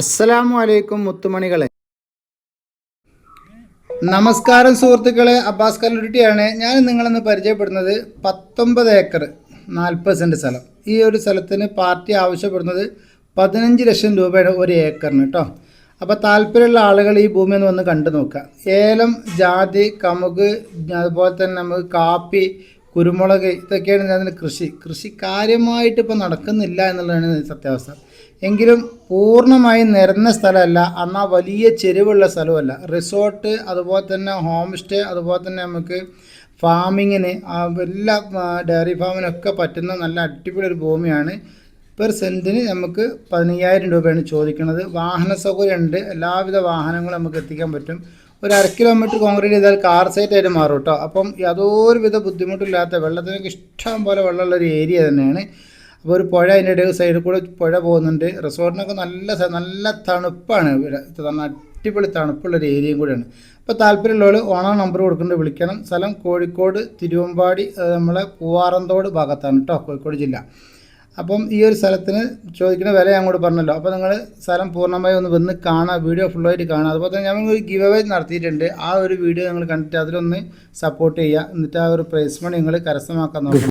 അസ്സലാമു അലൈക്കും മുത്തുമണികളെ. നമസ്കാരം സുഹൃത്തുക്കളെ അബ്ബാസ് കല്ലുരുട്ടിയാണ്. ഞാൻ നിങ്ങളെന്ന് പരിചയപ്പെടുന്നത് പത്തൊമ്പത് ഏക്കർ നാൽപ്പത് സെന്റ് സ്ഥലം. ഈ ഒരു സ്ഥലത്തിന് പാർട്ടി ആവശ്യപ്പെടുന്നത് പതിനഞ്ച് ലക്ഷം രൂപയുടെ ഒരു ഏക്കറിന് കേട്ടോ അപ്പോൾ താല്പര്യമുള്ള ആളുകൾ ഈ ഭൂമി ഒന്ന് വന്ന് കണ്ടു നോക്കുക ഏലം ജാതി കമുക് അതുപോലെ തന്നെ നമുക്ക് കാപ്പി കുരുമുളക് ഇതൊക്കെയാണ് അതിന്റെ കൃഷി കൃഷി കാര്യമായിട്ട് ഇപ്പോൾ നടക്കുന്നില്ല എന്നുള്ളതാണ് സത്യാവസ്ഥ. എങ്കിലും പൂർണമായും നിരന്ന സ്ഥലമല്ല എന്നാൽ വലിയ ചെരുവുള്ള സ്ഥലമല്ല. റിസോർട്ട് അതുപോലെ തന്നെ ഹോം സ്റ്റേ അതുപോലെ തന്നെ നമുക്ക് ഫാമിങ്ങിന് എല്ലാ ഡയറി ഫാമിനൊക്കെ പറ്റുന്ന നല്ല അടിപൊളി ഒരു ഭൂമിയാണ്. പെർ സെന്റിന് നമുക്ക് പതിനയ്യായിരം രൂപയാണ് ചോദിക്കുന്നത്. വാഹന സൗകര്യം ഉണ്ട് എല്ലാവിധ വാഹനങ്ങളും നമുക്ക് എത്തിക്കാൻ പറ്റും. ഒരു അര കിലോമീറ്റർ കോൺക്രീറ്റ് ചെയ്താൽ കാർ സൈറ്റ് ആയിട്ട് മാറും കേട്ടോ അപ്പം യാതൊരു വിധ ബുദ്ധിമുട്ടില്ലാത്ത വെള്ളത്തിനൊക്കെ ഇഷ്ടം പോലെ വെള്ളമുള്ള ഒരു ഏരിയ തന്നെയാണ്. അപ്പോൾ ഒരു പുഴ അതിന്റെ ഇടയിൽ സൈഡിൽ കൂടെ പുഴ പോകുന്നുണ്ട്. റിസോർട്ടിനൊക്കെ നല്ല നല്ല തണുപ്പാണ്. ഇവിടെ അടിപൊളി തണുപ്പുള്ള ഒരു ഏരിയയും കൂടെയാണ്. അപ്പോൾ താല്പര്യമുള്ളവർ ഓണോ നമ്പർ കൊടുക്കേണ്ടത് വിളിക്കണം. സ്ഥലം കോഴിക്കോട് തിരുവമ്പാടി നമ്മളെ പൂവാറന്തോട് ഭാഗത്താണ് കേട്ടോ കോഴിക്കോട് ജില്ല. അപ്പം ഈ ഒരു സ്ഥലത്തിന് ചോദിക്കുന്ന വില കൂടെ പറഞ്ഞല്ലോ. അപ്പോൾ നിങ്ങൾ സ്ഥലം പൂർണമായി ഒന്ന് വന്ന് കാണാം വീഡിയോ ഫുള്ളായിട്ട് കാണാം. അതുപോലെ തന്നെ ഞങ്ങൾ ഒരു ഗിവ് അവേ നടത്തിയിട്ടുണ്ട്. ആ ഒരു വീഡിയോ നിങ്ങൾ കണ്ടിട്ട് അതിലൊന്ന് സപ്പോർട്ട് ചെയ്യുക. എന്നിട്ട് ആ ഒരു പ്രൈസ് മണി നിങ്ങൾ കരസ്ഥമാക്കാൻ നോക്കണം.